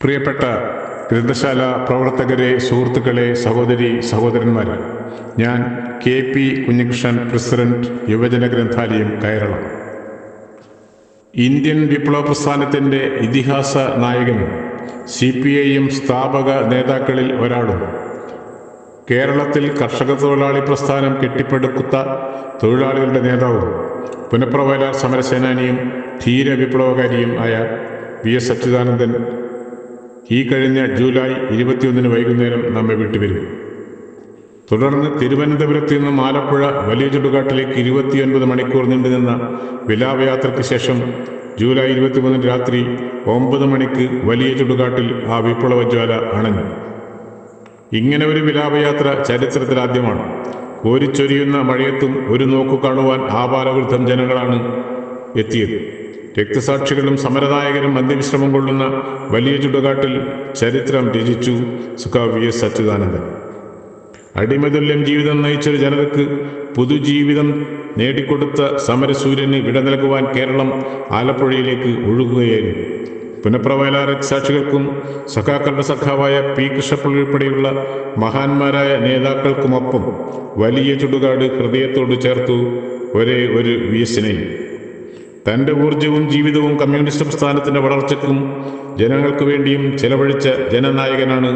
പ്രിയപ്പെട്ട ഗ്രന്ഥശാല പ്രവർത്തകരെ സുഹൃത്തുക്കളെ സഹോദരി സഹോദരന്മാരെ ഞാൻ കെ പി കുഞ്ഞികൃഷ്ണൻ പ്രസിഡന്റ് യുവജന ഗ്രന്ഥാലയം കേരളം. ഇന്ത്യൻ വിപ്ലവ പ്രസ്ഥാനത്തിന്റെ ഇതിഹാസ നായകനും സി പി ഐ എം സ്ഥാപക നേതാക്കളിൽ ഒരാളും കേരളത്തിൽ കർഷക തൊഴിലാളി പ്രസ്ഥാനം കെട്ടിപ്പടുക്കുന്ന തൊഴിലാളികളുടെ നേതാവും പുനഃപ്രവയലാർ സമരസേനാനിയും ധീര വിപ്ലവകാരിയും ആയ വി എസ് അച്യുതാനന്ദൻ ഈ കഴിഞ്ഞ ജൂലൈ ഇരുപത്തിയൊന്നിന് വൈകുന്നേരം നമ്മെ വിട്ടുവരും. തുടർന്ന് തിരുവനന്തപുരത്ത് നിന്നും ആലപ്പുഴ വലിയ ചുടുകാട്ടിലേക്ക് ഇരുപത്തിയൊൻപത് മണിക്കൂർ നീണ്ടുനിന്ന വിലാപയാത്രയ്ക്ക് ശേഷം ജൂലൈ ഇരുപത്തിമൂന്നിന് രാത്രി ഒമ്പത് മണിക്ക് വലിയ ചുടുകാട്ടിൽ ആ വിപ്ലവജ്വാല അണഞ്ഞു. ഇങ്ങനെ ഒരു വിലാപയാത്ര ചരിത്രത്തിലാദ്യമാണ് കോരിച്ചൊരിയുന്ന മഴയത്തും ഒരു നോക്കു കാണുവാൻ ആപാലവൃദ്ധം ജനങ്ങളാണ് എത്തിയത്. രക്തസാക്ഷികളും സമരനായകരും അന്ത്യവിശ്രമം കൊള്ളുന്ന വലിയ ചുടുകാട്ടിൽ ചരിത്രം രചിച്ചു സുഖാവി എസ് അച്യുതാനന്ദൻ. അടിമതുല്യം ജീവിതം നയിച്ചൊരു ജനതയ്ക്ക് പുതുജീവിതം നേടിക്കൊടുത്ത സമരസൂര്യന് വിട നൽകുവാൻ കേരളം ആലപ്പുഴയിലേക്ക് ഒഴുകുകയായിരുന്നു. പുനഃപ്രവയലാർ സാക്ഷികൾക്കും സഖാക്കളുടെ സഖാവായ പി. കൃഷ്ണപ്പിള്ളി ഉൾപ്പെടെയുള്ള മഹാന്മാരായ നേതാക്കൾക്കുമൊപ്പം വലിയ ചുടുകാട് ഹൃദയത്തോട് ചേർത്തു ഒരേ ഒരു വി. എസിനെയും തന്റെ ഊർജവും ജീവിതവും കമ്മ്യൂണിസ്റ്റ് പ്രസ്ഥാനത്തിന്റെ വളർച്ചയ്ക്കും ജനങ്ങൾക്ക് വേണ്ടിയും ചെലവഴിച്ച ജനനായകനാണ്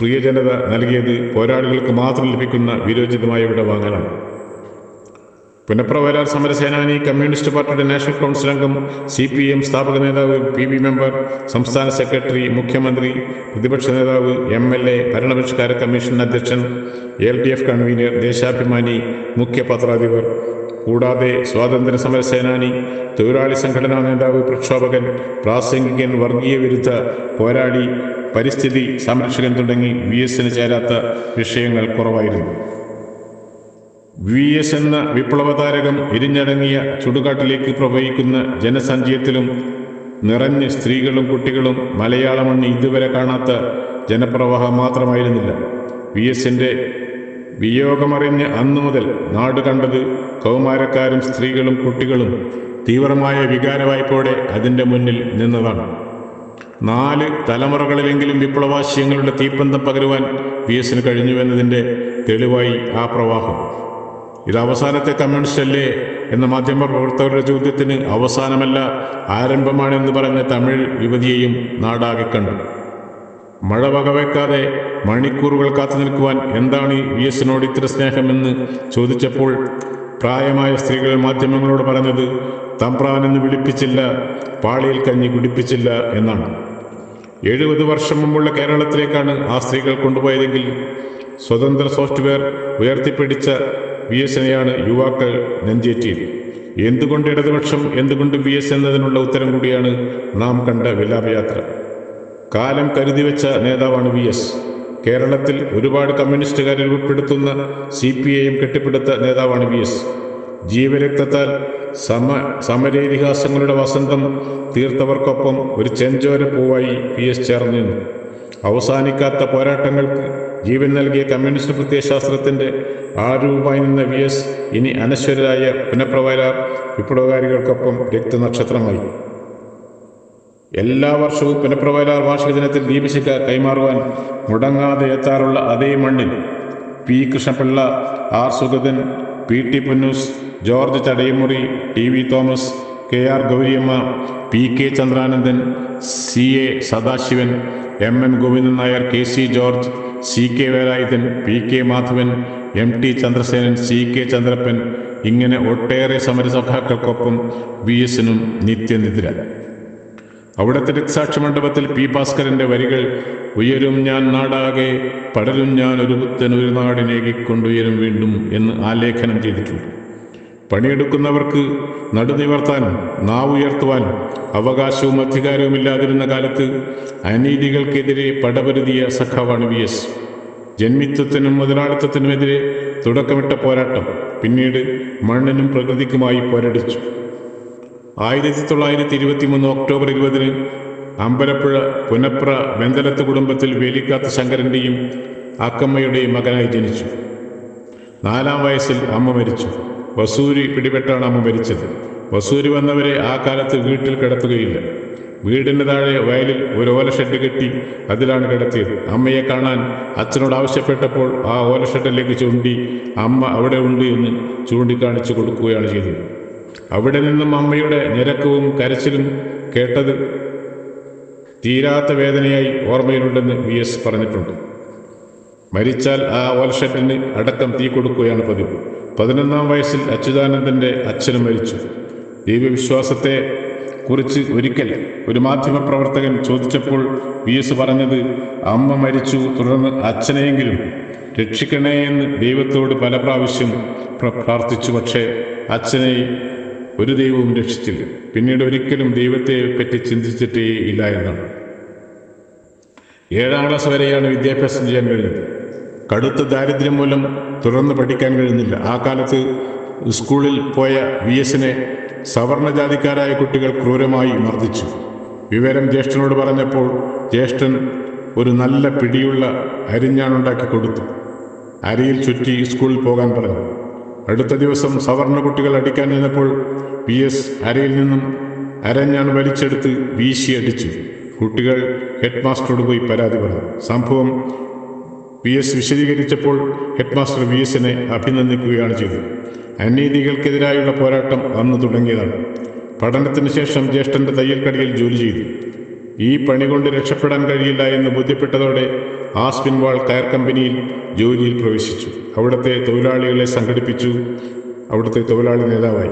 പ്രിയ ജനത നൽകിയത് പോരാളികൾക്ക് മാത്രം ലഭിക്കുന്ന വിരോചിതമായ വിടവാങ്ങലാണ്. പുനഃപ്രവയലാർ സമരസേനാനി കമ്മ്യൂണിസ്റ്റ് പാർട്ടിയുടെ നാഷണൽ കൗൺസിൽ അംഗം സി പി എം സ്ഥാപക നേതാവ് പി ബി മെമ്പർ സംസ്ഥാന സെക്രട്ടറി മുഖ്യമന്ത്രി പ്രതിപക്ഷ നേതാവ് എം എൽ എ ഭരണപരിഷ്കാര കമ്മീഷൻ അധ്യക്ഷൻ L D F convener Deshabhimani മുഖ്യ പത്രാധിപർ കൂടാതെ സ്വാതന്ത്ര്യ സമരസേനാനി തൊഴിലാളി സംഘടനാ നേതാവ് പ്രക്ഷോഭകൻ പ്രാസംഗികൻ വർഗീയ വിരുദ്ധ പോരാളി പരിസ്ഥിതി സംരക്ഷകൻ തുടങ്ങി വി എസിന് ചേരാത്ത വിഷയങ്ങൾ കുറവായിരുന്നു. വി എസ് എന്ന വിപ്ലവതാരകം ഇരിഞ്ഞടങ്ങിയ ചുടുകാട്ടിലേക്ക് പ്രവഹിക്കുന്ന ജനസഞ്ചയത്തിലും നിറഞ്ഞ് സ്ത്രീകളും കുട്ടികളും മലയാള ഇതുവരെ കാണാത്ത ജനപ്രവാഹം മാത്രമായിരുന്നില്ല. വി എസിന്റെ വിയോഗമറിഞ്ഞ് അന്നു മുതൽ നാട് കണ്ടത് കൗമാരക്കാരും സ്ത്രീകളും കുട്ടികളും തീവ്രമായ വികാരവായ്പോടെ അതിന്റെ മുന്നിൽ നിന്നതാണ്. നാല് തലമുറകളിലെങ്കിലും വിപ്ലവാശയങ്ങളുടെ തീപ്പന്തം പകരുവാൻ വി എസിന് കഴിഞ്ഞുവെന്നതിന്റെ തെളിവായി ആ പ്രവാഹം. ഇത് അവസാനത്തെ കമ്മ്യൂണിസ്റ്റ് അല്ലേ എന്ന മാധ്യമ പ്രവർത്തകരുടെ ചോദ്യത്തിന് അവസാനമല്ല ആരംഭമാണെന്ന് പറഞ്ഞ തമിഴ് യുവതിയെയും നാടാകെ കണ്ടു. മഴ വകവെക്കാതെ മണിക്കൂറുകൾ കാത്തു നിൽക്കുവാൻ എന്താണ് വി എസിനോട് ഇത്ര സ്നേഹമെന്ന് ചോദിച്ചപ്പോൾ പ്രായമായ സ്ത്രീകൾ മാധ്യമങ്ങളോട് പറഞ്ഞത് തമ്പ്രാനെന്ന് വിളിപ്പിച്ചില്ല പാളിയിൽ കഞ്ഞി കുടിപ്പിച്ചില്ല എന്നാണ്. എഴുപത് വർഷം മുമ്പുള്ള കേരളത്തിലേക്കാണ് ആ സ്ത്രീകൾ കൊണ്ടുപോയതെങ്കിൽ സ്വതന്ത്ര സോഫ്റ്റ്വെയർ ഉയർത്തിപ്പിടിച്ച വി എസിനെയാണ് യുവാക്കൾ നെഞ്ചേറ്റിയത്. എന്തുകൊണ്ട് ഇടതുപക്ഷം എന്തുകൊണ്ട് വി എസ് എന്നതിനുള്ള ഉത്തരം കൂടിയാണ് നാം കണ്ട വിലാപയാത്ര. കാലം കരുതി വെച്ച നേതാവാണ് വി എസ്. കേരളത്തിൽ ഒരുപാട് കമ്മ്യൂണിസ്റ്റുകാരെ ഉൾപ്പെടുത്തുന്ന സി പി ഐ എം കെട്ടിപ്പടുത്ത നേതാവാണ് വി എസ്. ജീവരക്തത്താൽ സമ സമരേതിഹാസങ്ങളുടെ വസന്തം തീർത്തവർക്കൊപ്പം ഒരു ചെഞ്ചോര പൂവായി പി എസ് ചേർന്നു നിന്നു. അവസാനിക്കാത്ത പോരാട്ടങ്ങൾക്ക് ജീവൻ നൽകിയ കമ്മ്യൂണിസ്റ്റ് പ്രത്യയശാസ്ത്രത്തിന്റെ ആരൂപമായി നിന്ന വി എസ് ഇനി അനശ്വരരായ പുനഃപ്രവയലാർ വിപ്ലവകാരികൾക്കൊപ്പം രക്തനക്ഷത്രമായി. എല്ലാ വർഷവും പുനഃപ്രവയലാർ വാർഷിക ദിനത്തിൽ ദീപശിഖ കൈമാറുവാൻ മുടങ്ങാതെ എത്താറുള്ള അതേ മണ്ണിൽ P. Krishnapillai R. Sugathan P. T. Punnoose George Chadayamuri T. V. Thomas K. R. Gowriamma P. K. Chandranandan C. A. Sadasivan M. M. Govindan Nair K. C. George C K Velayudhan P K Madhavan M T Chandrasenan C K Chandrappan ഇങ്ങനെ ഒട്ടേറെ സമരസഭാക്കൾക്കൊപ്പം V എസിനും നിത്യനിദ്ര. അവിടുത്തെ രക്സാക്ഷി മണ്ഡപത്തിൽ P ഭാസ്കരന്റെ വരികൾ ഉയരും ഞാൻ നാടാകെ പടരും ഞാൻ ഒരു പുത്തൻ ഒരു നാടിനേകിക്കൊണ്ടുയരും വീണ്ടും എന്ന് ആലേഖനം ചെയ്തിട്ടുണ്ട്. പണിയെടുക്കുന്നവർക്ക് നടുനിവർത്താനും നാവുയർത്തുവാനും അവകാശവും അധികാരവും ഇല്ലാതിരുന്ന കാലത്ത് അനീതികൾക്കെതിരെ പടപരുതിയ സഖാവാണ് വി എസ്. ജന്മിത്വത്തിനും മുതലാളിത്തത്തിനുമെതിരെ തുടക്കമിട്ട പോരാട്ടം പിന്നീട് മണ്ണിനും പ്രകൃതിക്കുമായി പോരടിച്ചു. ആയിരത്തി തൊള്ളായിരത്തി ഇരുപത്തി മൂന്ന് ഒക്ടോബർ ഇരുപതിന് അമ്പലപ്പുഴ പുനപ്ര വെന്തലത്ത് കുടുംബത്തിൽ വേലിക്കാത്ത ശങ്കരന്റെയും അക്കമ്മയുടെയും മകനായി ജനിച്ചു. നാലാം വയസ്സിൽ അമ്മ മരിച്ചു. വസൂരി പിടിപെട്ടാണ് അമ്മ മരിച്ചത്. വസൂരി വന്നവരെ ആ കാലത്ത് വീട്ടിൽ കിടത്തുകയില്ല. വീടിന് താഴെ വയലിൽ ഒരു ഓല ഷെഡ് കെട്ടി അതിലാണ് കിടത്തിയത്. അമ്മയെ കാണാൻ അച്ഛനോട് ആവശ്യപ്പെട്ടപ്പോൾ ആ ഓല ഷെഡിലേക്ക് ചൂണ്ടി അമ്മ അവിടെ ഉണ്ട് എന്ന് ചൂണ്ടിക്കാണിച്ചു കൊടുക്കുകയാണ് ചെയ്തത്. അവിടെ നിന്നും അമ്മയുടെ ഞരക്കവും കരച്ചിലും കേട്ടത് തീരാത്ത വേദനയായി ഓർമ്മയിലുണ്ടെന്ന് വി എസ് പറഞ്ഞിട്ടുണ്ട്. മരിച്ചാൽ ആ ഓൽഷെറ്റിന് അടക്കം തീ കൊടുക്കുകയാണ് പതിവ്. പതിനൊന്നാം വയസ്സിൽ അച്യുതാനന്ദന്റെ അച്ഛനും മരിച്ചു. ദൈവവിശ്വാസത്തെ കുറിച്ച് ഒരിക്കൽ ഒരു മാധ്യമപ്രവർത്തകൻ ചോദിച്ചപ്പോൾ വി എസ് പറഞ്ഞത് അമ്മ മരിച്ചു തുടർന്ന് അച്ഛനെയെങ്കിലും രക്ഷിക്കണേ എന്ന് ദൈവത്തോട് പല പ്രാവശ്യം പ്രാർത്ഥിച്ചു. പക്ഷേ അച്ഛനെ ഒരു ദൈവവും രക്ഷിച്ചില്ല. പിന്നീട് ഒരിക്കലും ദൈവത്തെ പറ്റി ചിന്തിച്ചിട്ടേ ഇല്ല എന്നാണ്. ഏഴാം ക്ലാസ് വരെയാണ് വിദ്യാഭ്യാസം ചെയ്യാൻ കഴിഞ്ഞത്. കടുത്ത ദാരിദ്ര്യം മൂലം തുടർന്ന് പഠിക്കാൻ കഴിഞ്ഞില്ല. ആ കാലത്ത് സ്കൂളിൽ പോയ വി എസിനെ സവർണജാതിക്കാരായ കുട്ടികൾ ക്രൂരമായി മർദ്ദിച്ചു. വിവരം ജ്യേഷ്ഠനോട് പറഞ്ഞപ്പോൾ ജ്യേഷ്ഠൻ ഒരു നല്ല പിടിയുള്ള അരിഞ്ഞാണുണ്ടാക്കി കൊടുത്തു. അരിയിൽ ചുറ്റി സ്കൂളിൽ പോകാൻ പറഞ്ഞു. അടുത്ത ദിവസം സവർണ കുട്ടികൾ അടിക്കാൻ നിന്നപ്പോൾ വി എസ് അരയിൽ നിന്നും അരഞ്ഞാൻ വലിച്ചെടുത്ത് വീശി അടിച്ചു. കുട്ടികൾ ഹെഡ് മാസ്റ്ററോട് പോയി പരാതി പറഞ്ഞു. സംഭവം വി എസ് വിശദീകരിച്ചപ്പോൾ ഹെഡ് മാസ്റ്റർ വി എസിനെ അഭിനന്ദിക്കുകയാണ് ചെയ്തത്. അനീതികൾക്കെതിരായുള്ള പോരാട്ടം അന്ന് തുടങ്ങിയതാണ്. പഠനത്തിന് ശേഷം ജ്യേഷ്ഠന്റെ തയ്യൽക്കടയിൽ ജോലി ചെയ്തു. ഈ പണി കൊണ്ട് രക്ഷപ്പെടാൻ കഴിയില്ല എന്ന് ബോധ്യപ്പെട്ടതോടെ ആസ്പിൻവാൾ കയർ കമ്പനിയിൽ ജോലിയിൽ പ്രവേശിച്ചു. അവിടുത്തെ തൊഴിലാളികളെ സംഘടിപ്പിച്ചു. അവിടുത്തെ തൊഴിലാളി നേതാവായി.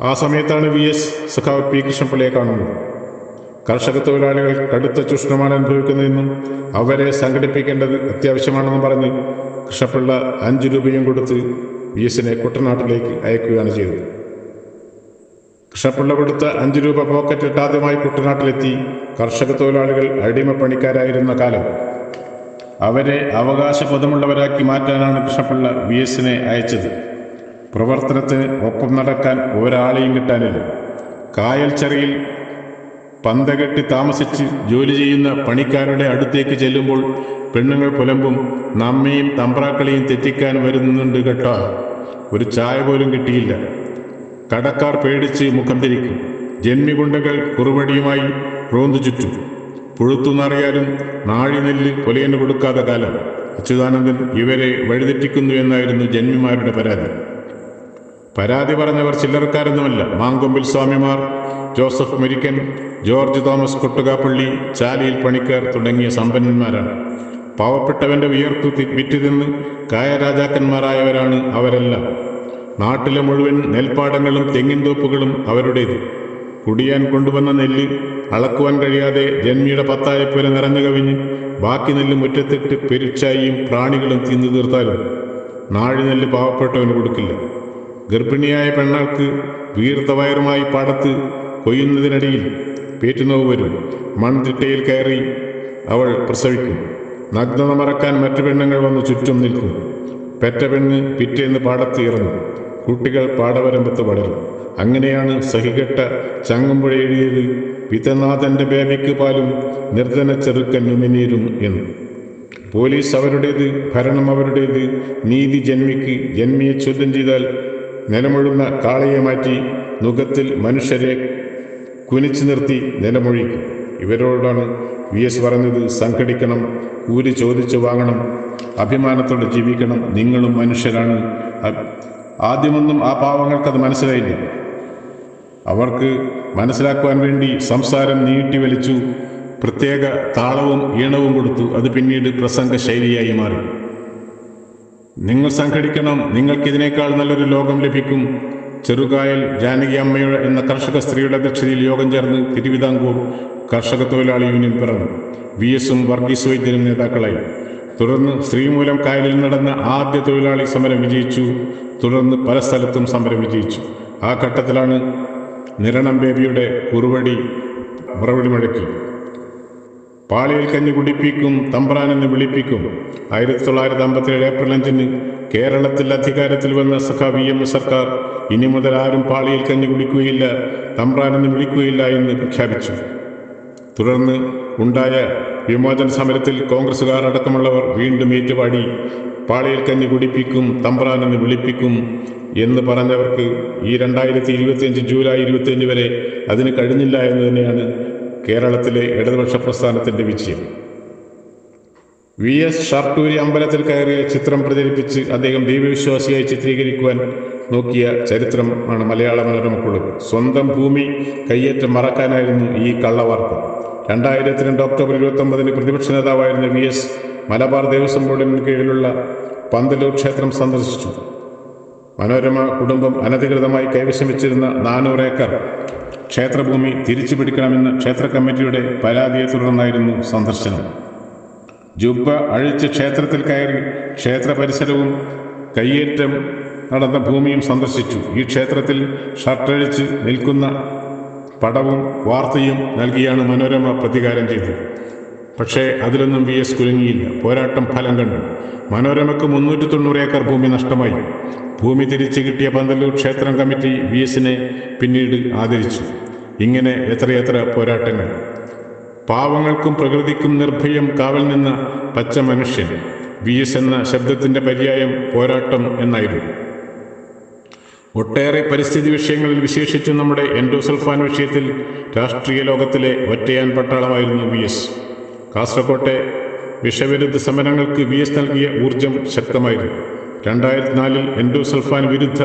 ആ സമയത്താണ് വി എസ് സഖാവ് പി കൃഷ്ണപിള്ളയെ കാണുന്നത്. കർഷക തൊഴിലാളികൾ കടുത്ത ചൂഷണമാണ് അനുഭവിക്കുന്നതെന്നും അവരെ സംഘടിപ്പിക്കേണ്ടത് അത്യാവശ്യമാണെന്നും പറഞ്ഞ് കൃഷ്ണപിള്ള അഞ്ചു രൂപയും കൊടുത്ത് വി എസിനെ കുട്ടനാട്ടിലേക്ക് അയക്കുകയാണ് ചെയ്തത്. കൃഷ്ണപിള്ള കൊടുത്ത അഞ്ചു രൂപ പോക്കറ്റ് ഇട്ടാദ്യമായി കുട്ടനാട്ടിലെത്തി കർഷക തൊഴിലാളികൾ അടിമപ്പണിക്കാരായിരുന്ന കാലം. അവരെ അവകാശബോധമുള്ളവരാക്കി മാറ്റാനാണ് കൃഷ്ണപിള്ള വി എസിനെ അയച്ചത്. പ്രവർത്തനത്തിന് ഒപ്പം നടക്കാൻ ഒരാളെയും കിട്ടാനില്ല. കായൽ ചെറിയിൽ പന്തകെട്ടി താമസിച്ച് ജോലി ചെയ്യുന്ന പണിക്കാരുടെ അടുത്തേക്ക് ചെല്ലുമ്പോൾ പെണ്ണുങ്ങൾ പുലമ്പും നമ്മയും തമ്പ്രാക്കളെയും തെറ്റിക്കാൻ വരുന്നുണ്ട് കേട്ടോ. ഒരു ചായ പോലും കിട്ടിയില്ല. കടക്കാർ പേടിച്ച് മുഖം തിരിക്കും. ജന്മിഗുണ്ടകൾ കുറുവടിയുമായി റോന്തു ചുറ്റും. പുഴുത്തുന്നറിയാലും നാഴിനെല്ല് കൊലയന് കൊടുക്കാത്ത കാലം. അച്യുതാനന്ദൻ ഇവരെ വഴിതെറ്റിക്കുന്നു എന്നായിരുന്നു ജന്മിമാരുടെ പരാതി. പരാതി പറഞ്ഞവർ ചില്ലറക്കാരൊന്നുമല്ല. മാങ്കൊമ്പിൽ സ്വാമിമാർ Joseph Murikkan George Thomas Kottukappally ചാലിയിൽ പണിക്കാർ തുടങ്ങിയ സമ്പന്നന്മാരാണ്. പാവപ്പെട്ടവന്റെ വിയർത്തു വിറ്റുതിന്ന് വിറ്റ് തിന്ന് കായരാജാക്കന്മാരായവരാണ് അവരെല്ലാം. നാട്ടിലെ മുഴുവൻ നെൽപ്പാടങ്ങളും തെങ്ങിൻതോപ്പുകളും അവരുടേത്. കുടിയാൻ കൊണ്ടുവന്ന നെല്ല് അളക്കുവാൻ കഴിയാതെ ജന്മിയുടെ പത്തായപ്പോലെ നിറഞ്ഞു കവിഞ്ഞ് ബാക്കി നെല്ല് മുറ്റത്തിട്ട് പെരിച്ചായിയും പ്രാണികളും തിന്നു തീർത്താലും നാഴി നെല്ല് പാവപ്പെട്ടവന് കൊടുക്കില്ല. ഗർഭിണിയായ പെണ്ണാൾക്ക് വീർത്ത വയറുമായി പാടത്ത് കൊയ്യുന്നതിനിടയിൽ പേറ്റുനോവ് വരും. മൺതിട്ടയിൽ കയറി അവൾ പ്രസവിക്കും. നഗ്നത മറക്കാൻ മറ്റു പെണ്ണുങ്ങൾ വന്ന് ചുറ്റും നിൽക്കും. പെറ്റ പെണ്ണ് പിറ്റേന്ന് പാടത്ത് ഇറങ്ങും. കുട്ടികൾ പാടവരമ്പത്ത് വളരും അങ്ങനെയാണ് സഹികെട്ട ചങ്ങമ്പുഴ എഴുതിയത് പിതനാഥന്റെ ബേബിക്ക് പാലും നിർധന ചെറുക്കൻ ഉമിനീരും എന്ന്. പോലീസ് അവരുടേത് ഭരണം അവരുടേത് നീതി ജന്മിക്ക് ജന്മിയെ ചോദ്യം ചെയ്താൽ നിലമൊഴുന്ന കാളയെ മാറ്റി നുഖത്തിൽ മനുഷ്യരെ കുനിച്ചു നിർത്തി നിലമൊഴിക്കും ഇവരോടാണ് വി എസ് പറഞ്ഞത് സംഘടിക്കണം കൂലി ചോദിച്ചു വാങ്ങണം അഭിമാനത്തോടെ ജീവിക്കണം. നിങ്ങളും മനുഷ്യരാണ്. ആദ്യമൊന്നും ആ പാവങ്ങൾക്കത് മനസ്സിലായില്ല. അവർക്ക് മനസ്സിലാക്കുവാൻ വേണ്ടി സംസാരം നീട്ടി വലിച്ചു പ്രത്യേക താളവും ഈണവും കൊടുത്തു. അത് പിന്നീട് പ്രസംഗ ശൈലിയായി മാറി. നിങ്ങൾ സംഘടിക്കണം. നിങ്ങൾക്ക് ഇതിനേക്കാൾ നല്ലൊരു ലോകം ലഭിക്കും. ചെറുകായൽ ജാനകി അമ്മയുടെ എന്ന കർഷക സ്ത്രീയുടെ അധ്യക്ഷതയിൽ യോഗം ചേർന്ന് തിരുവിതാംകൂർ കർഷക തൊഴിലാളി യൂണിയൻ പിറന്നു. വി എസും വർഗീസ് വൈദ്യനും നേതാക്കളായി. തുടർന്ന് ശ്രീമൂലം കായലിൽ നടന്ന ആദ്യ തൊഴിലാളി സമരം വിജയിച്ചു. തുടർന്ന് പല സ്ഥലത്തും സമരം വിജയിച്ചു. ആ ഘട്ടത്തിലാണ് നിരണം ബേബിയുടെ കുറുവടി മറുപടി മുഴക്കി പാളിയിൽ കഞ്ഞി കുടിപ്പിക്കും തമ്പ്രാൻ എന്ന് വിളിപ്പിക്കും. ആയിരത്തി തൊള്ളായിരത്തി അമ്പത്തിയേഴ് ഏപ്രിൽ അഞ്ചിന് കേരളത്തിൽ അധികാരത്തിൽ വന്ന സഖ വി എം സർക്കാർ ഇനി മുതൽ ആരും പാളിയിൽ കഞ്ഞി കുടിക്കുകയില്ല തമ്പ്രാൻ എന്ന് വിളിക്കുകയില്ല എന്ന് പ്രഖ്യാപിച്ചു. തുടർന്ന് ഉണ്ടായ വിമോചന സമരത്തിൽ കോൺഗ്രസുകാർ അടക്കമുള്ളവർ വീണ്ടും ഏറ്റുപാടി പാളിയിൽ കഞ്ഞി കുടിപ്പിക്കും തമ്പ്രാൻ എന്ന് വിളിപ്പിക്കും എന്ന് പറഞ്ഞവർക്ക് ഈ രണ്ടായിരത്തി ഇരുപത്തിയഞ്ച് ജൂലൈ ഇരുപത്തിയഞ്ച് വരെ അതിന് കഴിഞ്ഞില്ല എന്ന് തന്നെയാണ് കേരളത്തിലെ ഇടതുപക്ഷ പ്രസ്ഥാനത്തിന്റെ വിജയം. വി എസ് ഷാർട്ടൂരി അമ്പലത്തിൽ കയറിയ ചിത്രം പ്രചരിപ്പിച്ച് അദ്ദേഹം ദൈവവിശ്വാസിയായി ചിത്രീകരിക്കുവാൻ നോക്കിയ ചരിത്രമാണ് മലയാള മനോരമക്കുള്ളത്. സ്വന്തം ഭൂമി കയ്യേറ്റം മറക്കാനായിരുന്നു ഈ കള്ളവാർത്ത. രണ്ടായിരത്തി രണ്ട് ഒക്ടോബർ ഇരുപത്തി ഒമ്പതിന് പ്രതിപക്ഷ നേതാവായിരുന്ന വി എസ് മലബാർ ദേവസ്വം ബോർഡിന് കീഴിലുള്ള പന്തലൂർ ക്ഷേത്രം സന്ദർശിച്ചു. മനോരമ കുടുംബം അനധികൃതമായി കൈവശം വെച്ചിരുന്ന നാനൂറ് ഏക്കർ ക്ഷേത്രഭൂമി തിരിച്ചു പിടിക്കണമെന്ന ക്ഷേത്ര കമ്മിറ്റിയുടെ പരാതിയെ തുടർന്നായിരുന്നു സന്ദർശനം. ജുബ്ബ അഴിച്ച് ക്ഷേത്രത്തിൽ കയറി ക്ഷേത്ര പരിസരവും കയ്യേറ്റം നടന്ന ഭൂമിയും സന്ദർശിച്ചു. ഈ ക്ഷേത്രത്തിൽ ഷർട്ടഴിച്ച് നിൽക്കുന്ന പടവും വാർത്തയും നൽകിയാണ് മനോരമ പ്രതികാരം ചെയ്തത്. പക്ഷേ അതിലൊന്നും വി എസ് കുലുങ്ങിയില്ല പോരാട്ടം ഫലം കണ്ടു. മനോരമയ്ക്ക് മുന്നൂറ്റി തൊണ്ണൂറ് ഏക്കർ ഭൂമി നഷ്ടമായി. ഭൂമി തിരിച്ചു കിട്ടിയ പന്തല്ലൂർ ക്ഷേത്രം കമ്മിറ്റി വി എസിനെ പിന്നീട് ആദരിച്ചു. ഇങ്ങനെ എത്രയെത്ര പോരാട്ടങ്ങൾ. പാവങ്ങൾക്കും പ്രകൃതിക്കും നിർഭയം കാവൽ നിന്ന പച്ച മനുഷ്യൻ. വി എസ് എന്ന ശബ്ദത്തിന്റെ പര്യായം പോരാട്ടം എന്നായിരുന്നു. ഒട്ടേറെ പരിസ്ഥിതി വിഷയങ്ങളിൽ വിശേഷിച്ചും നമ്മുടെ എൻഡോസൾഫാൻ വിഷയത്തിൽ രാഷ്ട്രീയ ലോകത്തിലെ ഒറ്റയാൻ പട്ടാളമായിരുന്നു വി എസ്. കാസർകോട്ടെ വിഷവിരുദ്ധ സമരങ്ങൾക്ക് വി എസ് നൽകിയ ഊർജം ശക്തമായിരുന്നു. രണ്ടായിരത്തി നാലിൽ എൻഡോസൾഫാൻ വിരുദ്ധ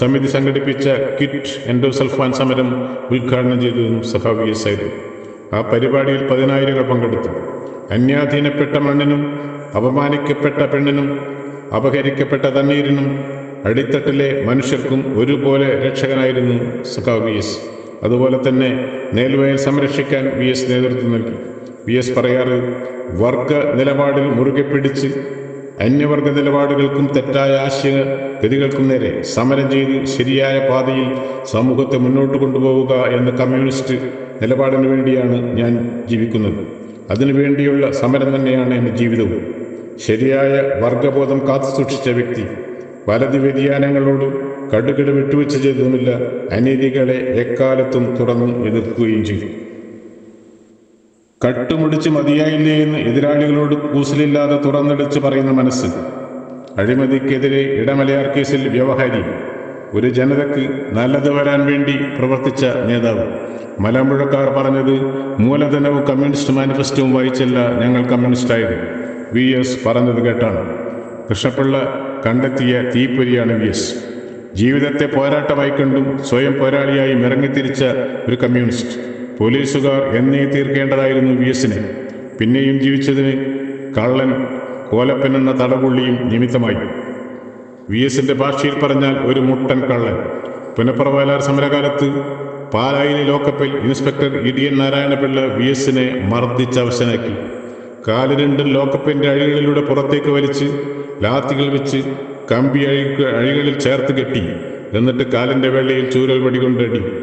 സമിതി സംഘടിപ്പിച്ച കിറ്റ് എൻഡോസൾഫാൻ സമരം ഉദ്ഘാടനം ചെയ്തതും സഹ വി എസ് ആയിരുന്നു. ആ പരിപാടിയിൽ പതിനായിരങ്ങൾ പങ്കെടുത്തു. അന്യാധീനപ്പെട്ട മണ്ണിനും അപമാനിക്കപ്പെട്ട പെണ്ണിനും അപഹരിക്കപ്പെട്ട തണ്ണീരിനും അടിത്തട്ടിലെ മനുഷ്യർക്കും ഒരുപോലെ രക്ഷകനായിരുന്നു സഖാവ് വി എസ്. അതുപോലെ തന്നെ നേൽവയൽ സംരക്ഷിക്കാൻ വി എസ് നേതൃത്വം നൽകി. വി എസ് പറയാറ് വർഗ നിലപാടിൽ മുറുകെ പിടിച്ച് അന്യവർഗ നിലപാടുകൾക്കും തെറ്റായ ആശയ ഗതികൾക്കും നേരെ സമരം ചെയ്ത് ശരിയായ പാതയിൽ സമൂഹത്തെ മുന്നോട്ട് കൊണ്ടുപോവുക എന്ന കമ്മ്യൂണിസ്റ്റ് നിലപാടിന് വേണ്ടിയാണ് ഞാൻ ജീവിക്കുന്നത്. അതിനുവേണ്ടിയുള്ള സമരം തന്നെയാണ് എന്റെ ജീവിതവും. ശരിയായ വർഗബോധം കാത്തു സൂക്ഷിച്ച വ്യക്തി വലതി വ്യതിയാനങ്ങളോട് കടുകിട വിട്ടുവെച്ച് ചെയ്തതുമില്ല അനീതികളെ എക്കാലത്തും തുറന്ന് എതിർക്കുകയും ചെയ്തു. കട്ടുമുടിച്ച് മതിയായില്ലേ എന്ന് എതിരാളികളോട് കൂസലില്ലാതെ തുറന്നെടുച്ച് പറയുന്ന മനസ്സ്. അഴിമതിക്കെതിരെ ഇടമലയാർ കേസിൽ വ്യവഹാരി. ഒരു ജനതയ്ക്ക് നല്ലത് വരാൻ വേണ്ടി പ്രവർത്തിച്ച നേതാവ്. മലമ്പുഴക്കാർ പറഞ്ഞത് മൂലധനവും കമ്മ്യൂണിസ്റ്റ് മാനിഫെസ്റ്റോവും വായിച്ചല്ല ഞങ്ങൾ കമ്മ്യൂണിസ്റ്റായത്. വി എസ് പറഞ്ഞത് കേട്ടാണ്. കൃഷ്ണപിള്ള കണ്ടെത്തിയ തീപ്പൊരിയാണ് വി എസ്. ജീവിതത്തെ പോരാട്ടമായി കണ്ടും സ്വയം പോരാളിയായി ഇറങ്ങിത്തിരിച്ച ഒരു കമ്മ്യൂണിസ്റ്റ്. പോലീസുകാർ എന്നേ തീർക്കേണ്ടതായിരുന്നു വി എസിനെ പിന്നെയും ജീവിച്ചതിന് കള്ളൻ കോലപ്പൻ എന്ന തടപുള്ളിയും നിമിത്തമായി. വി എസിന്റെ ഭാഷയിൽ പറഞ്ഞാൽ ഒരു മുട്ടൻ കള്ളൻ. പുനഃപ്രവാലാർ സമരകാലത്ത് പാലായിലെ ലോക്കപ്പിൽ inspector E D N Narayanapillai V എസിനെ മർദ്ദിച്ച് അവശനാക്കി. കാൽ രണ്ടും ലോക്കപ്പിന്റെ അഴികളിലൂടെ പുറത്തേക്ക് വലിച്ച് ലാത്തികൾ വെച്ച് കമ്പി അഴി അഴികളിൽ ചേർത്ത് കെട്ടി. എന്നിട്ട് കാലിന്റെ വെള്ളയിൽ ചൂരൽ വടികൊണ്ട്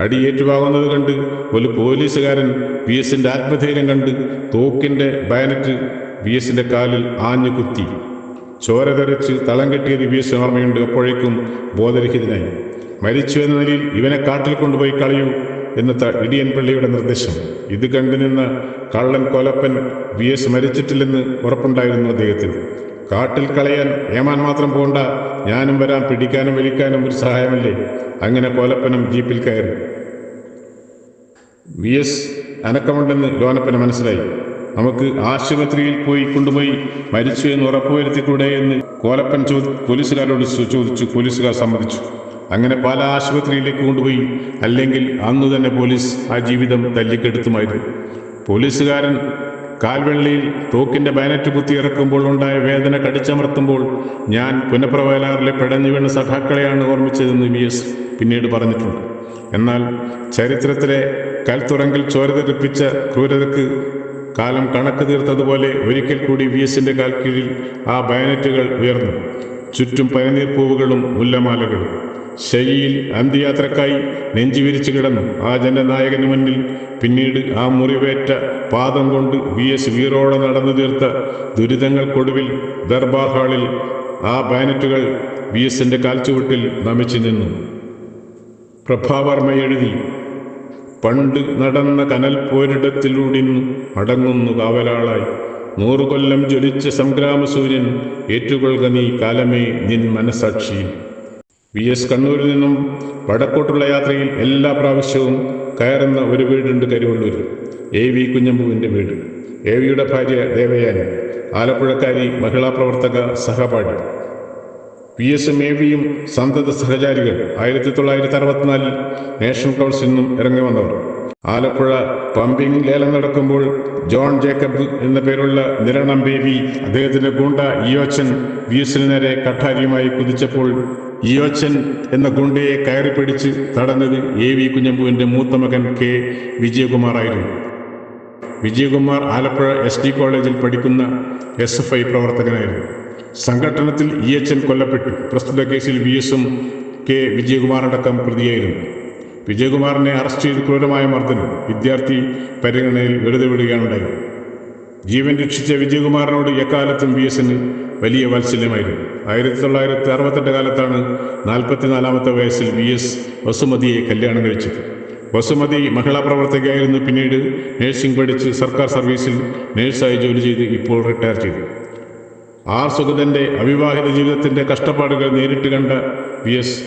അടി അടി ഏറ്റുവാങ്ങുന്നത് കണ്ട് ഒരു പോലീസുകാരൻ വി എസിന്റെ ആത്മധൈര്യം കണ്ട് തോക്കിന്റെ ബയനറ്റ് വി എസിന്റെ കാലിൽ ആഞ്ഞു കുത്തി. ചോര തെറിച്ച് തളം കെട്ടിയത് വി എസ് ഓർമ്മയുണ്ട്. അപ്പോഴേക്കും ബോധരഹിതനായി. മരിച്ചു എന്ന നിലയിൽ ഇവനെ കാട്ടിൽ കൊണ്ടുപോയി കളയൂ എന്ന് ഇടിയൻ പള്ളിയുടെ നിർദ്ദേശം. ഇത് കണ്ടുനിന്ന കള്ളൻ കൊലപ്പൻ വി എസ് മരിച്ചിട്ടില്ലെന്ന് ഉറപ്പുണ്ടായിരുന്നു അദ്ദേഹത്തിന്. കാട്ടിൽ കളയാൻ ഏമാൻ മാത്രം പോണ്ട. ഞാനും വരാൻ പിടിക്കാനും വലിക്കാനും ഒരു സഹായമല്ലേ? അങ്ങനെ കൊലപ്പനും ജീപ്പിൽ കയറി. വി എസ് അനക്കമുണ്ടെന്ന് ലോനപ്പന് മനസ്സിലായി. നമുക്ക് ആശുപത്രിയിൽ പോയി കൊണ്ടുപോയി മരിച്ചു എന്ന് ഉറപ്പുവരുത്തിക്കൂടെ എന്ന് കോലപ്പൻ ചോദി പോലീസുകാരോട് ചോദിച്ചു പോലീസുകാർ സമ്മതിച്ചു. അങ്ങനെ പല ആശുപത്രിയിലേക്ക് കൊണ്ടുപോയി. അല്ലെങ്കിൽ അന്ന് തന്നെ പോലീസ് ആ ജീവിതം തല്ലിക്കെടുത്തുമായിരുന്നു. പോലീസുകാരൻ കാൽവെള്ളിയിൽ തോക്കിന്റെ ബാനറ്റ് കുത്തി ഇറക്കുമ്പോൾ ഉണ്ടായ വേദന കടിച്ചമർത്തുമ്പോൾ ഞാൻ പുനഃപ്രവയലാറിലെ പിടഞ്ഞു വീണ സഖാക്കളെയാണ് ഓർമ്മിച്ചതെന്ന് വി എസ് പിന്നീട് പറഞ്ഞിട്ടുണ്ട്. എന്നാൽ ചരിത്രത്തിലെ കൽത്തുറങ്കിൽ ചോര തെറിപ്പിച്ച ക്രൂരതയ്ക്ക് കാലം കണക്ക് തീർത്തതുപോലെ ഒരിക്കൽ കൂടി വി എസിന്റെ കാൽക്കീഴിൽ ആ ബയനറ്റുകൾ ഉയർന്നു. ചുറ്റും പനിനീർ പൂവുകളും മുല്ലമാലകളും. ശൈലിയിൽ അന്ത്യയാത്രക്കായി നെഞ്ചു വിരിച്ചു കിടന്നു. ആ ജനനായകന് മുന്നിൽ പിന്നീട് ആ മുറിവേറ്റ പാദം കൊണ്ട് വി എസ് വീറോടെ നടന്നു തീർത്ത ദുരിതങ്ങൾക്കൊടുവിൽ ദർബാർ ഹാളിൽ ആ ബാനറ്റുകൾ വി എസിന്റെ കാൽച്ചുവട്ടിൽ നമിച്ചു നിന്നു. പ്രഭാവർമ്മ എഴുതി. പണ്ട് നടന്ന കനൽ പോരിടത്തിലൂടിന്നു അടങ്ങുന്നു കാവലാളായി. നൂറുകൊല്ലം ജ്വലിച്ച സംഗ്രാമസൂര്യൻ ഏറ്റുകൊള്ളുക നീ കാലമേ നിൻ മനസാക്ഷി. വി എസ് കണ്ണൂരിൽ നിന്നും വടക്കോട്ടുള്ള യാത്രയിൽ എല്ലാ പ്രാവശ്യവും കയറുന്ന ഒരു വീടുണ്ട് കരുവള്ളൂർ. എ വി കുഞ്ഞമ്പുവിന്റെ വീട്. എ വിയുടെ ഭാര്യ ദേവയാനി. ആലപ്പുഴക്കാരി മഹിളാ പ്രവർത്തക സഹപാഠി. പി എസും എ വിയും സന്തത സഹചാരികൾ ആയിരത്തി തൊള്ളായിരത്തി അറുപത്തിനാലിൽ നാഷണൽ കൗൺസിൽ നിന്നും ഇറങ്ങി വന്നവർ. ആലപ്പുഴ പമ്പിംഗ് ലേലം നടക്കുമ്പോൾ ജോൺ ജേക്കബ് എന്ന പേരുള്ള നിരണം ബേബി അദ്ദേഹത്തിന്റെ ഗുണ്ട ഇയോച്ചൻ വി എസിന് നേരെ കഠാരിയുമായി കുതിച്ചപ്പോൾ ഇയോച്ചൻ എന്ന ഗുണ്ടയെ കയറി പിടിച്ച് തടഞ്ഞത് എ വി കുഞ്ഞമ്പുവിന്റെ മൂത്ത മകൻ കെ വിജയകുമാറായിരുന്നു വിജയകുമാർ ആലപ്പുഴ എസ് ഡി കോളേജിൽ പഠിക്കുന്ന എസ് എഫ് ഐ പ്രവർത്തകനായിരുന്നു. സംഘട്ടനത്തിൽ ഇ എച്ച് എൻ കൊല്ലപ്പെട്ടു. പ്രസ്തുത കേസിൽ വി എസും കെ വിജയകുമാറടക്കം പ്രതിയായിരുന്നു. വിജയകുമാറിനെ അറസ്റ്റ് ചെയ്ത് ക്രൂരമായ മർദ്ദനം വിദ്യാർത്ഥി പരിഗണനയിൽ വെറുതെ വിടുകയാണുണ്ടായത്. ജീവൻ രക്ഷിച്ച വിജയകുമാറിനോട് എക്കാലത്തും വി എസിന് വലിയ വാത്സല്യമായിരുന്നു. ആയിരത്തി തൊള്ളായിരത്തി അറുപത്തെട്ട് കാലത്താണ് നാൽപ്പത്തിനാലാമത്തെ വയസ്സിൽ വി എസ് വസുമതിയെ കല്യാണം കഴിച്ചത്. വസുമതി മഹിളാ പ്രവർത്തകയായിരുന്നു. പിന്നീട് നഴ്സിംഗ് പഠിച്ച് സർക്കാർ സർവീസിൽ നഴ്സായി ജോലി ചെയ്ത് ഇപ്പോൾ റിട്ടയർ ചെയ്തു. ആർ സുഗതന്റെ അവിവാഹിത ജീവിതത്തിന്റെ കഷ്ടപ്പാടുകൾ നേരിട്ട് കണ്ട വി എസ്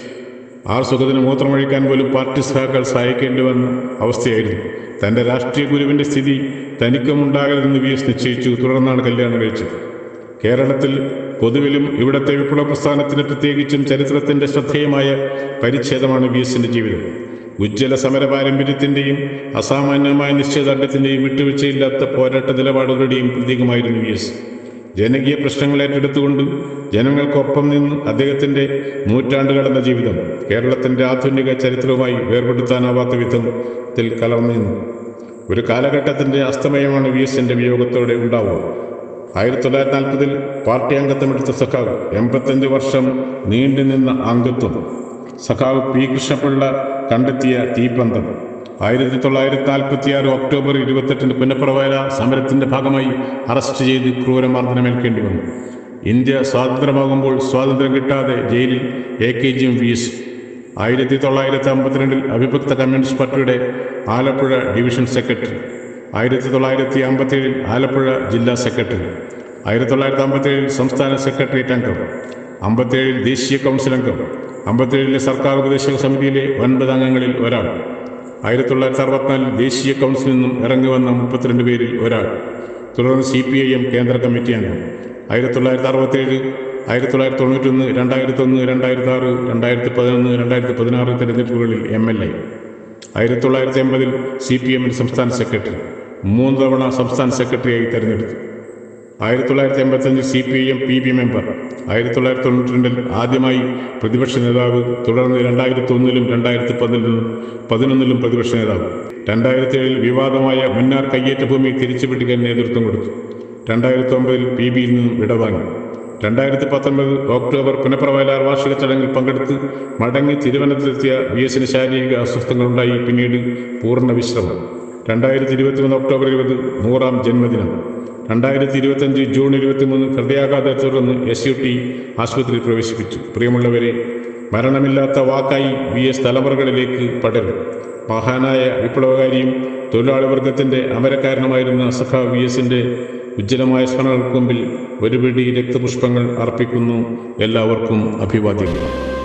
ആർ സുഗതന് മൂത്രമൊഴിക്കാൻ പോലും പാർട്ടി സഹാക്കൾ സഹായിക്കേണ്ടി വന്ന അവസ്ഥയായിരുന്നു. തന്റെ രാഷ്ട്രീയ ഗുരുവിന്റെ സ്ഥിതി തനിക്കും ഉണ്ടാകരുതെന്ന് വി എസ് നിശ്ചയിച്ചു. തുടർന്നാണ് കല്യാണം കഴിച്ചത്. കേരളത്തിൽ പൊതുവിലും ഇവിടത്തെ വിപ്ലവ പ്രസ്ഥാനത്തിന് പ്രത്യേകിച്ചും ചരിത്രത്തിന്റെ ശ്രദ്ധേയമായ പരിച്ഛേദമാണ് വി എസിന്റെ ജീവിതം. ഉജ്ജ്വല സമര പാരമ്പര്യത്തിന്റെയും അസാമാന്യമായ നിശ്ചയദാർഢ്യത്തിന്റെയും വിട്ടുവീഴ്ചയില്ലാത്ത പോരാട്ട നിലപാടുകളുടെയും പ്രതീകമായിരുന്നു വി എസ്. ജനകീയ പ്രശ്നങ്ങൾ ഏറ്റെടുത്തുകൊണ്ട് ജനങ്ങൾക്കൊപ്പം നിന്ന് അദ്ദേഹത്തിന്റെ നൂറ്റാണ്ട് കടന്ന ജീവിതം കേരളത്തിന്റെ ആധുനിക ചരിത്രവുമായി വേർപെടുത്താനാവാത്ത വിധത്തിൽ കലർന്നു നിന്നു. ഒരു കാലഘട്ടത്തിന്റെ അസ്തമയമാണ് വി എസിന്റെ വിയോഗത്തോടെ ഉണ്ടാവുക. ആയിരത്തി തൊള്ളായിരത്തി നാൽപ്പതിൽ പാർട്ടി അംഗത്വമെടുത്ത സഖാവ് എൺപത്തഞ്ച് വർഷം നീണ്ടുനിന്ന അംഗത്വം. സഖാവ് പി കൃഷ്ണപിള്ള കണ്ടെത്തിയ തീപ്പന്തം ആയിരത്തി തൊള്ളായിരത്തി നാൽപ്പത്തി ആറ് ഒക്ടോബർ ഇരുപത്തെട്ടിന് പുനഃപ്രവേല സമരത്തിന്റെ ഭാഗമായി അറസ്റ്റ് ചെയ്ത് ക്രൂരമർദ്ദനമേൽക്കേണ്ടി വന്നു. ഇന്ത്യ സ്വാതന്ത്ര്യമാകുമ്പോൾ സ്വാതന്ത്ര്യം കിട്ടാതെ ജയിലിൽ എ കെ ജിയും വി എസ്. ആയിരത്തി തൊള്ളായിരത്തി അമ്പത്തിരണ്ടിൽ അവിഭക്ത കമ്മ്യൂണിസ്റ്റ് പാർട്ടിയുടെ ആലപ്പുഴ ഡിവിഷൻ സെക്രട്ടറി. ആയിരത്തി തൊള്ളായിരത്തി അമ്പത്തിയേഴിൽ ആലപ്പുഴ ജില്ലാ സെക്രട്ടറി. ആയിരത്തി തൊള്ളായിരത്തി അമ്പത്തിയേഴിൽ സംസ്ഥാന സെക്രട്ടേറിയറ്റ് അംഗം. അമ്പത്തിയേഴിൽ ദേശീയ കൗൺസിൽ അംഗം. അമ്പത്തിയേഴിലെ സർക്കാർ ഉപദേശക സമിതിയിലെ ഒൻപത് അംഗങ്ങളിൽ ഒരാൾ. ആയിരത്തി തൊള്ളായിരത്തി അറുപത്തിനാലിൽ ദേശീയ കൗൺസിലിൽ നിന്നും ഇറങ്ങി വന്ന മുപ്പത്തിരണ്ട് പേരിൽ ഒരാൾ. തുടർന്ന് സി പി ഐ എം കേന്ദ്ര കമ്മിറ്റി അംഗം. ആയിരത്തി തൊള്ളായിരത്തി അറുപത്തേഴ് ആയിരത്തി തൊള്ളായിരത്തി തൊണ്ണൂറ്റൊന്ന് രണ്ടായിരത്തി ഒന്ന് രണ്ടായിരത്തി ആറ് രണ്ടായിരത്തി പതിനൊന്ന് രണ്ടായിരത്തി പതിനാറ് തെരഞ്ഞെടുപ്പുകളിൽ എം എൽ എ. ആയിരത്തി തൊള്ളായിരത്തി എൺപതിൽ സി പി എമ്മിന് സംസ്ഥാന സെക്രട്ടറി. മൂന്ന് തവണ സംസ്ഥാന സെക്രട്ടറിയായി തെരഞ്ഞെടുത്തു. ആയിരത്തി തൊള്ളായിരത്തി എൺപത്തഞ്ച് C P I M P B member ആയിരത്തി തൊള്ളായിരത്തി തൊണ്ണൂറ്റി രണ്ടിൽ ആദ്യമായി പ്രതിപക്ഷ നേതാവ് തുടർന്ന് രണ്ടായിരത്തി ഒന്നിലും രണ്ടായിരത്തി പതിനൊന്നിലും പതിനൊന്നിലും പ്രതിപക്ഷ നേതാവ്. രണ്ടായിരത്തി ഏഴിൽ വിവാദമായ മുന്നാർ കയ്യേറ്റ ഭൂമി തിരിച്ചുപിടിക്കാൻ നേതൃത്വം കൊടുത്തു. രണ്ടായിരത്തി ഒമ്പതിൽ പി ബിയിൽ നിന്നും വിടവാങ്ങി രണ്ടായിരത്തി പത്തൊൻപത് ഒക്ടോബർ പുനഃപ്രവയലാർ വാർഷിക ചടങ്ങിൽ പങ്കെടുത്ത് മടങ്ങി തിരുവനന്തപുരത്തെത്തിയ വി എസിന് ശാരീരിക അസ്വസ്ഥങ്ങളുണ്ടായി പിന്നീട് പൂർണ വിശ്രമം. രണ്ടായിരത്തി ഇരുപത്തിമൂന്ന് ഒക്ടോബർ ഇരുപത് നൂറാം ജന്മദിനം. രണ്ടായിരത്തി ഇരുപത്തഞ്ച് ജൂൺ ഇരുപത്തിമൂന്ന് ഹൃദയാഘാതത്തെ തുടർന്ന് എസ് യു ടി ആശുപത്രിയിൽ പ്രവേശിപ്പിച്ചു. പ്രിയമുള്ളവരെ മരണമില്ലാത്ത വാക്കായി വി എസ് തലമുറകളിലേക്ക് പടരും. മഹാനായ വിപ്ലവകാരിയും തൊഴിലാളി വർഗത്തിന്റെ അമരക്കാരനുമായിരുന്ന സഖ വി എസിന്റെ ഉജ്ജ്വലമായ സ്മരണകൾക്ക് മുമ്പിൽ ഒരു പിടി രക്തപുഷ്പങ്ങൾ അർപ്പിക്കുന്നു. എല്ലാവർക്കും അഭിവാദ്യങ്ങൾ.